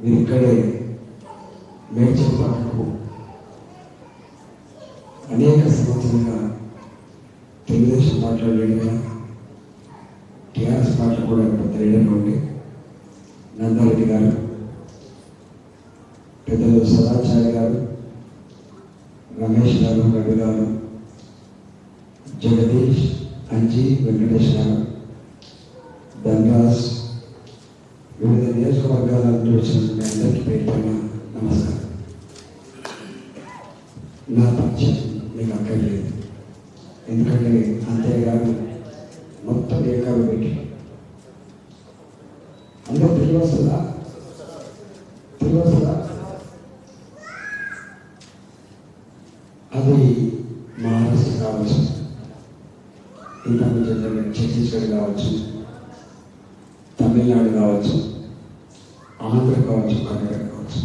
మీరు ఇక్కడే మేడ్చల్ పాటకు అనేక సంవత్సరాలుగా తెలుగుదేశం పార్టీలో లీడర్గా టీఆర్ఎస్ పార్టీలో కూడా పెద్ద లీడర్గా ఉండి నందారెడ్డి గారు పెద్దలు సదాచార్య గారు రమేష్ గారు రవి గారు జగదీష్ అంజీ వెంకటేష్ గారు ధనరాజ్ వివిధ నియోజకవర్గాల నుండి వచ్చిన మీ అందరికీ పేరు నమస్కారం నా పరిచయం మీకు అక్కర్లేదు ఎందుకంటే అంతేగాదు మొత్తం ఏకాలు పెట్టి అందరూ తిరిగి వస్తుందా తిరిగి వస్తుందా అది మహారాష్ట్ర కావచ్చు ఇంకా కొంచెం ఛత్తీస్గఢ్ కావచ్చు తమిళనాడు కావచ్చు ఆంధ్ర కావచ్చు కర్ణాటక కావచ్చు.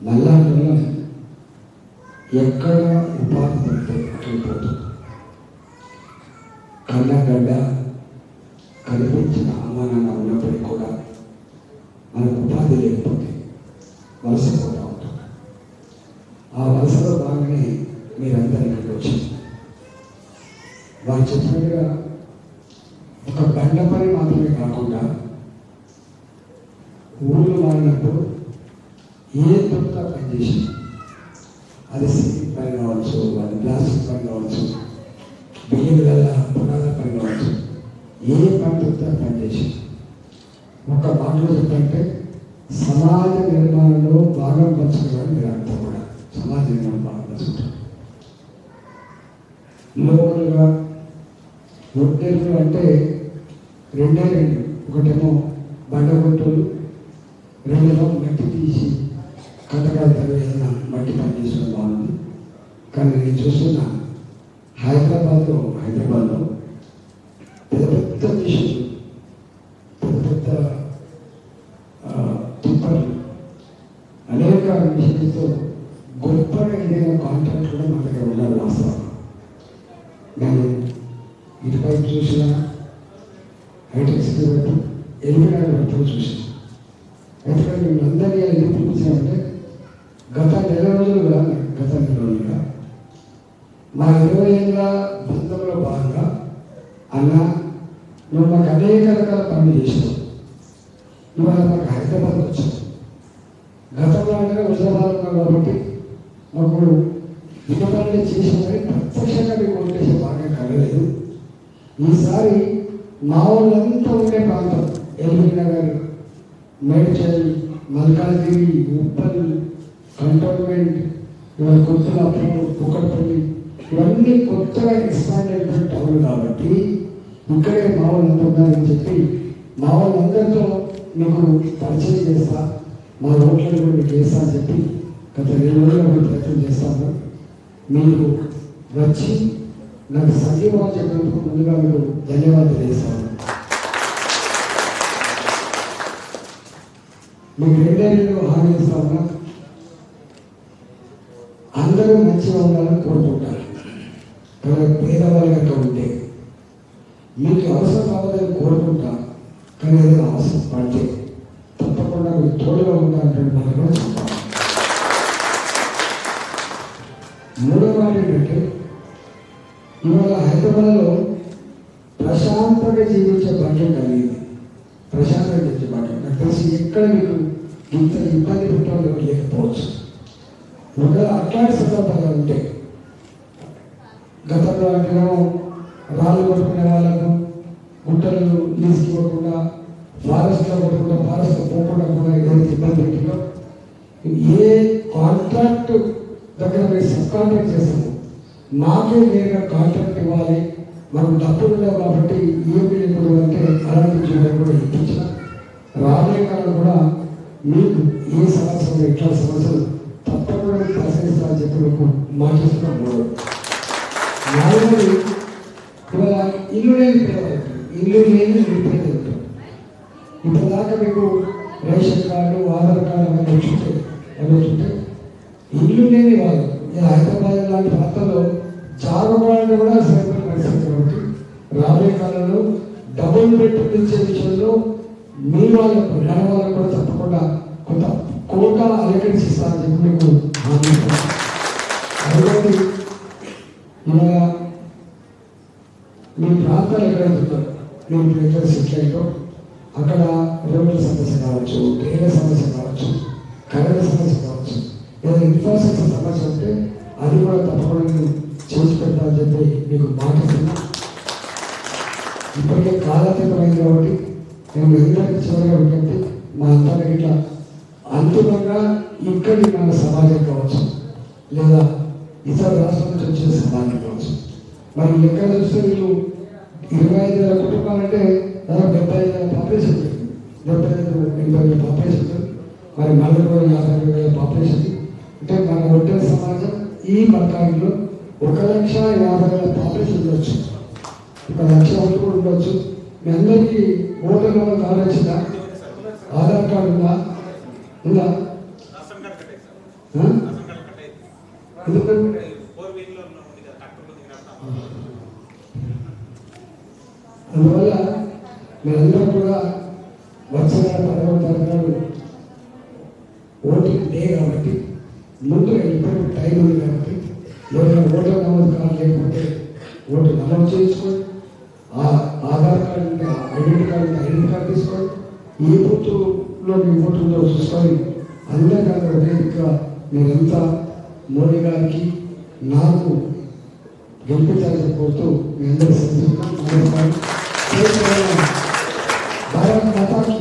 నల్లాంధ్రలో ఎక్కడ ఉపాధి పడితే అక్కడ పోతుంది కళ్ళగడ్డ కనిపించిన అమ్మానాన్న ఉన్నప్పటికీ కూడా మనకు ఉపాధి లేకపోతే వలస పోతా ఉంటాం. ఆ వలసలో భాగంగానే మీరందరూ ఇక్కడికి వచ్చింది వారు చెప్పినట్టుగా ఒక బండ పని మాత్రమే కాకుండా ఊళ్ళు మారినప్పుడు ఏ తొక్క పనిచేసి అది సిటీ పని కావచ్చు అది ప్లాస్టిక్ పని కావచ్చు బియ్యం గల పునాద పని కావచ్చు ఏ పని తొక్క పనిచేసి ఒక మాటలో చెప్పంటే సమాజ నిర్మాణంలో భాగం పంచుకోవడం మీరు అంతా కూడా సమాజ నిర్మాణం భాగం పంచుకుంటారు లోకల్గా రొట్టెలు అంటే రెండే రెండు ఒకటేమో బండగొట్టులు రెండేమో మట్టి తీసి కట్టకాయ ఏదైనా మట్టి పని బాగుంది. కానీ నేను చూస్తున్నా హైదరాబాద్లో హైదరాబాద్లో పెద్ద పెద్ద మిషన్లు పెద్ద పెద్ద టిప్పర్లు అనేక మిషన్లతో గొప్పగా ఏదైనా కాంట్రాక్ట్ కూడా మన దగ్గర ఉండాలి వాస్తవం నేను ఇటుపై చూసిన హైటెక్స్ వైపు ఎలిమినాడు వైపు చూసిన మిమ్మల్ని మేము ఎందుకు పిలిపించామంటే గత నెల రోజులుగా గత నెల రోజులుగా మా ఇరవై ఏళ్ళ బంధంలో భాగంగా అన్న నువ్వు మాకు అనేక రకాల పనులు చేసావు నువ్వు అది మాకు హైదరాబాద్ వచ్చావు. గతంలో అంటే హుజరాబాద్ కాబట్టి మాకు ఇక పనులు చేసామని ప్రత్యక్షంగా మీకు ఓటేసే భాగం కలగలేదు. ఈసారి మా వాళ్ళంతా ఉండే ప్రాంతం ఎల్బీ నగర్ మేడ్చల్ మల్కాజ్గిరి ఉప్పల్ కంటోన్మెంట్ ఇవాళ కొత్తలాపూర్ కుక్కడపల్లి ఇవన్నీ కొత్తగా ఎక్స్పాండ్ అయిన టౌన్ కాబట్టి ఇక్కడే మా వాళ్ళంతా ఉన్నారని చెప్పి మా వాళ్ళందరితో మీకు పరిచయం చేస్తా మా ఓట్లను కూడా మీకు అని చెప్పి గత రెండు రోజులు ప్రయత్నం చేస్తాము మీరు వచ్చి నాకు సంజీవాలు చెప్పినందుకు ముందుగా మీకు ధన్యవాదాలు చేస్తాను మీకు రెండేళ్ళు హామీ ఇస్తా అందరూ మంచిగా ఉండాలని కోరుకుంటారు. కానీ పేదవాళ్ళు కనుక ఉంటే మీకు అవసరం కావాలని కోరుకుంటా కానీ అది అవసరం పడితే తప్పకుండా మీకు తోడుగా ఉండాలంటే మనం కూడా చెప్తాం మూడో మాట ఏంటంటే ఇవాళ హైదరాబాద్లో ప్రశాంతంగా జీవించే భాగ్యం కలిగింది ప్రశాంతంగా జీవించే భాగ్యం నాకు తెలిసి ఎక్కడ మీకు ఇంత ఇబ్బంది పెట్టడం లేకపోవచ్చు. ఒకవేళ అట్లాంటి సందర్భాలు ఉంటే గతంలో అంటేనేమో రాళ్ళు కొట్టుకునే వాళ్ళకు గుట్టలు తీసుకోకుండా ఫారెస్ట్లో కొట్టుకుండా ఫారెస్ట్లో పోకుండా కూడా ఏదైతే ఇబ్బంది పెట్టిందో ఏ కాంట్రాక్ట్ దగ్గర మీరు సబ్ కాంట్రాక్ట్ చేస్తాము మాకే నేరుగా కాంట్రాక్ట్ ఇవ్వాలి మనం డబ్బులు లేవు కాబట్టి ఏమి లేదు అంటే అలాంటి కూడా ఇప్పించిన రాబోయే కాలం కూడా మీకు ఈ సమస్యలు ఇట్లా సమస్యలు తప్పకుండా మీకు చెప్పి మీకు మాటిస్తున్నాం నాలుగోది ఇవాళ ఇల్లు లేని పిల్లలు ఇల్లు లేని నిరుపేదలు ఇప్పుడు దాకా మీకు రేషన్ కార్డు ఆధార్ కార్డు అవన్నీ వచ్చింటే అవి వచ్చింటే ఇల్లు లేని వాళ్ళు ఇలా హైదరాబాద్ లాంటి ప్రాంతంలో జాగవాళ్ళు కూడా సరిపడిన పరిస్థితి కాబట్టి రాబోయే కాలంలో డబుల్ బెడ్రూమ్ ఇచ్చే విషయంలో మీ వాళ్ళకు నెల వాళ్ళకు కూడా తప్పకుండా కొంత కోట అలంకరిస్తానని చెప్పి మీకు అటువంటి ఇస్తాను. మన మీ ప్రాంతాలు ఎక్కడైతే ఉంటారు మీరు ఇప్పుడు ఎక్కడ సెటిల్ అయ్యో అక్కడ రోడ్ల సమస్య కావచ్చు డ్రైనేజ్ సమస్య కావచ్చు కరెంట్ సమస్య కావచ్చు లేదా ఇన్ఫ్రాస్ట్రక్చర్ సమస్య ఉంటే అది కూడా తప్పకుండా నేను చేసి పెట్టాలని చెప్పి మీకు మాట ఇప్పటికే కాలాతీతమైంది కాబట్టి నేను అందరికీ చివరిగా విజ్ఞప్తి మా అందరికి ఇట్లా అంతిమంగా ఇక్కడి మన సమాజం కావచ్చు లేదా ఇతర రాష్ట్రాల నుంచి వచ్చిన సమాజం కావచ్చు. మరి ఎక్కడ చూస్తే వీళ్ళు ఇరవై ఐదు వేల కుటుంబాలంటే దాదాపు డెబ్బై ఐదు వేల పాపులేషన్ డెబ్బై ఐదు ఎనభై వేల పాపులేషన్ మరి నలభై వేల యాభై వేల పాపులేషన్ అంటే మన ఒంటరి సమాజం ఈ మతాల్లో ఒక లక్ష యాభై వేల పాపులేషన్ ఉండొచ్చు. ఒక లక్ష ఓట్లు కూడా ఉండొచ్చు. మీ అందరికీ ఓటర్ కార్డు వచ్చిందా ఆధార్ కార్డు ఉందా? ఉందా? అందువల్ల మీరందరూ కూడా వచ్చే నెల పదకొండు ఓటింగ్ డే కాబట్టి ముందు ఇప్పుడు టైం ఉంది కాబట్టి ఓటర్ నమోదు కార్డు లేకపోతే ఓటు నమోదు చేసుకోండి ఆ ఆధార్ కార్డు ఉంటే ఐడెంటి కార్డు ఉంటే ఐడెంటి కార్డు తీసుకోండి ఏ బూత్లో మీ ఓటు చూస్తాయి. చూసుకొని అందరికీ వేదిక మీరంతా మోడీ గారికి నాకు గెలిపించాలని కోరుతూ మీ అందరూ భారత భారత్ మాతాకి